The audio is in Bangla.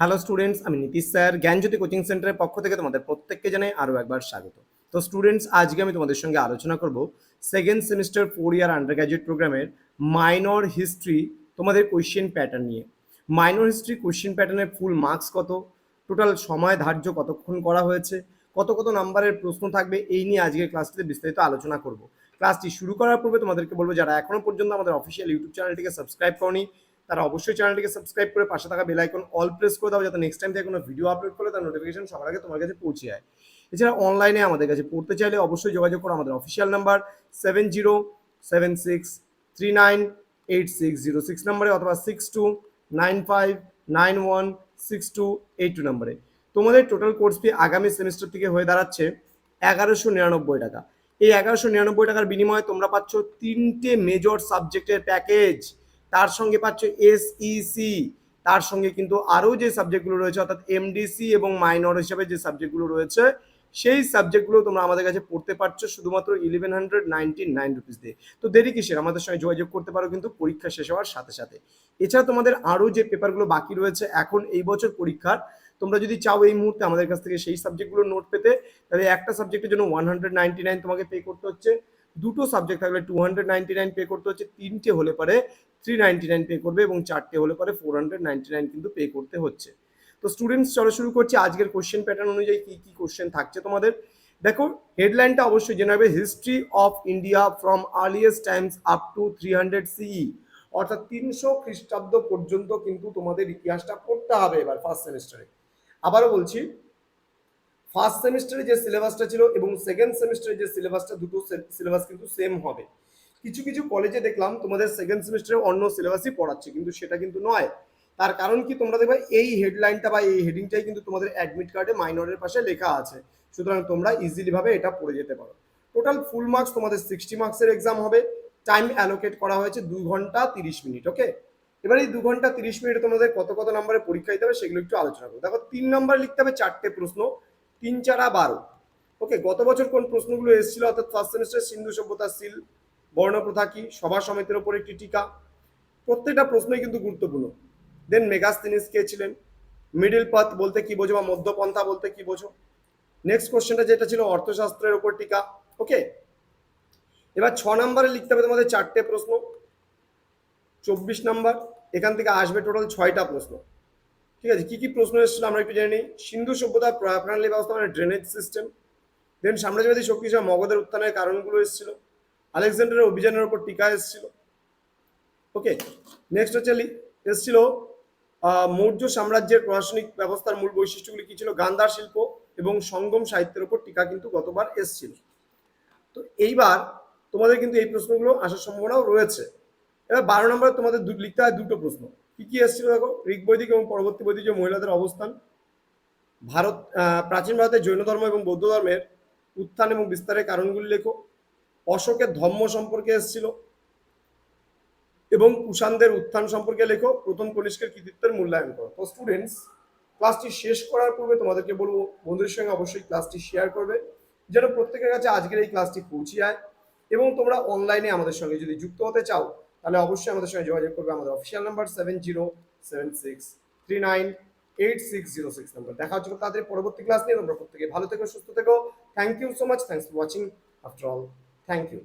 হ্যালো স্টুডেন্টস আমি নীতিশ স্যার, জ্ঞানজ্যোতি কোচিং সেন্টারের পক্ষ থেকে তোমাদের প্রত্যেককে জানাই আরও একবার স্বাগত। তো স্টুডেন্টস আজকে আমি তোমাদের সঙ্গে আলোচনা করব second semester four year undergraduate প্রোগ্রামের মাইনর হিস্ট্রি তোমাদের কোয়েশ্চেন প্যাটার্ন নিয়ে। মাইনর হিস্ট্রি কোয়েশ্চেন প্যাটার্নের ফুল মার্কস কত? টোটাল সময় ধার্য কতক্ষণ করা হয়েছে? কত কত নাম্বারের প্রশ্ন থাকবে? এই নিয়ে আজকের ক্লাসটিতে বিস্তারিত আলোচনা করব। ক্লাসটি শুরু করার পূর্বে তোমাদেরকে বলব, যারা এখনও পর্যন্ত আমাদের অফিসিয়াল ইউটিউব চ্যানেলটিকে সাবস্ক্রাইব করনি তারা অবশ্যই চ্যানেলটিকে সাবস্ক্রাইব করে পাশে থাকা বেল আইকন অল প্রেস করে দাও যাতে নেক্সট টাইম থেকে কোনো ভিডিও আপলোড করলে তার নোটিফিকেশন সবার আগে তোমার কাছে পৌঁছে যায়। এছাড়া অনলাইনে আমাদের কাছে পড়তে চাইলে অবশ্যই যোগাযোগ করো আমাদের official number seven zero seven six three nine eight six zero six নাম্বারে অথবা six two nine five nine one six two eight two নাম্বারে তোমাদের টোটাল কোর্স ফি আগামী সেমিস্টার থেকে হয়ে দাঁড়াচ্ছে এগারোশো নিরানব্বই টাকা। এই এগারোশো নিরানব্বই টাকার বিনিময়ে তোমরা পাচ্ছ তিনটে মেজর সাবজেক্টের প্যাকেজ তার সঙ্গে পাচ্ছ এসইসি তার সঙ্গে কিন্তু আরও যে সাবজেক্টগুলো রয়েছে, অর্থাৎ এমডিসি এবং মাইনর হিসাবে যে সাবজেক্টগুলো রয়েছে, সেই সাবজেক্টগুলো তোমরা আমাদের কাছে পড়তে পারছ শুধুমাত্র eleven hundred ninety nine rupees দিয়ে। তো দেরি কিসের? আমাদের সঙ্গে যোগাযোগ করতে পারো কিন্তু পরীক্ষা শেষ হওয়ার সাথে সাথে। এছাড়া তোমাদের আরও যে পেপারগুলো বাকি রয়েছে, এখন এই বছর পরীক্ষার, তোমরা যদি চাও এই মুহূর্তে আমাদের কাছ থেকে সেই সাবজেক্টগুলো নোট পেতে, তাহলে একটা সাবজেক্টের জন্য ওয়ান হান্ড্রেড নাইনটি নাইন তোমাকে পে করতে হচ্ছে। দুটো সাবজেক্ট থাকলে two hundred ninety nine pay করতে হচ্ছে, তিনটে হলে পারে থ্রি নাইনটি নাইন পে করবে এবং চারটে হলে পরে ফোর হান্ড্রেড নাইনটি নাইন কিন্তু পে করতে হচ্ছে। তো স্টুডেন্টস চলো শুরু করছি, আজকের কোশ্চেন প্যাটার্ন অনুযায়ী কি কি কোশ্চেন থাকছে তোমাদের? দেখো হেডলাইনটা অবশ্যই জেনে হবে history of India from earliest times up to three hundred CE অর্থাৎ তিনশো খ্রিস্টাব্দ পর্যন্ত কিন্তু তোমাদের ইতিহাসটা পড়তে হবে এবার ফার্স্ট সেমিস্টারে আবারও বলছি ফার্স্ট সেমিস্টারে যে সিলেবাসটা ছিল এবং সেকেন্ড সেমিস্টারে যে সিলেবাসটা দুটো সিলেবাস কিন্তু সেম হবে। কিছু কিছু কলেজে দেখলাম তোমাদের সেকেন্ড সেমিস্টারে অন্য সিলেবাসই পড়াচ্ছে, কিন্তু সেটা কিন্তু নয়। তার কারণ কি তোমরা দেখবে, এই হেডলাইনটা বা এই হেডিংটাই কিন্তু তোমাদের অ্যাডমিট কার্ডে মাইনরের পাশে লেখা আছে। সুতরাং তোমরা ইজিলিভাবে এটা পড়ে যেতে পারো। টোটাল ফুল মার্কস তোমাদের সিক্সটি মার্কসের এক্সাম হবে। টাইম অ্যালোকেট করা হয়েছে দু ঘণ্টা তিরিশ মিনিট ওকে এবার এই দু ঘণ্টা তিরিশ মিনিটে তোমাদের কত কত নম্বরে পরীক্ষা দিতে হবে সেগুলো একটু আলোচনা করব। দেখো, তিন নম্বর লিখতে হবে চারটে প্রশ্ন। তিন চারা বারো। ওকে গত বছর কোন প্রশ্নগুলো এসেছিল? অর্থাৎ ফার্স্ট সেমিস্টার সিন্ধু সভ্যতা, সিল বর্ণপ্রথা কি? সভা সমিতির ওপর একটি টিকা। প্রত্যেকটা প্রশ্নই কিন্তু গুরুত্বপূর্ণ। দেন মেগাস্তিনিস কে ছিলেন? মিডিল পাথ বলতে কি বোঝো বা মধ্যপন্থা বলতে কি বোঝো? নেক্সট কোশ্চেনটা যেটা ছিল, অর্থশাস্ত্রের ওপর টিকা। ওকে এবার ছ নম্বরে লিখতে হবে তোমাদের চারটে প্রশ্ন। চব্বিশ নাম্বার, এখান থেকে আসবে টোটাল ছয়টা প্রশ্ন। ঠিক আছে, কি কি প্রশ্ন এসেছিল আমরা একটু জেনে সিন্ধু সভ্যতার প্রণালী ব্যবস্থা মানে ড্রেনেজ সিস্টেম দেন সাম্রাজ্যবাদী শক্তি হিসাবে মগধের উত্থানের কারণগুলো এসেছিল, আলেকজান্ডারের অভিযানের উপর টিকা এসেছিল। ওকে নেক্সট হচ্ছে এসেছিল মৌর্য সাম্রাজ্যের প্রশাসনিক ব্যবস্থার মূল বৈশিষ্ট্যগুলি কি ছিল? গান্ধার শিল্প এবং সঙ্গম সাহিত্যের উপর টিকা কিন্তু গতবার এসেছিল। তো এইবার তোমাদের কিন্তু এই প্রশ্নগুলো আসার সম্ভাবনাও রয়েছে। এবার বারো নম্বরে তোমাদের লিখতে হয় দুটো প্রশ্ন। কি কি এসেছিল দেখো? ঋগ বৈদিক এবং পরবর্তী বৈদিক যে মহিলাদের অবস্থান। ভারত প্রাচীন ভারতের জৈন ধর্ম এবং বৌদ্ধ ধর্মের উত্থান এবং বিস্তারের কারণগুলি লেখো। অশোকের ধর্ম সম্পর্কে এসেছিল এবং কুষাণদের উত্থান সম্পর্কে লেখো। প্রথম কনিষ্কের কৃতিত্বের মূল্যায়ন করো। তো স্টুডেন্টস ক্লাসটি শেষ করার পূর্বে তোমাদেরকে বলব, বন্ধুদের সঙ্গে অবশ্যই ক্লাসটি শেয়ার করবে, যেন প্রত্যেকের কাছে আজকের এই ক্লাসটি পৌঁছে যায় এবং তোমরা অনলাইনে আমাদের সঙ্গে যদি যুক্ত হতে চাও তাহলে অবশ্যই আমাদের সঙ্গে যোগাযোগ করবে আমাদের official number seven zero seven six three nine eight six zero six number দেখা হচ্ছে তাদের পরবর্তী ক্লাস নিয়ে। তোমরা প্রত্যেকে ভালো থেকো, সুস্থ থেকো। Thank you so much thanks for watching after all thank you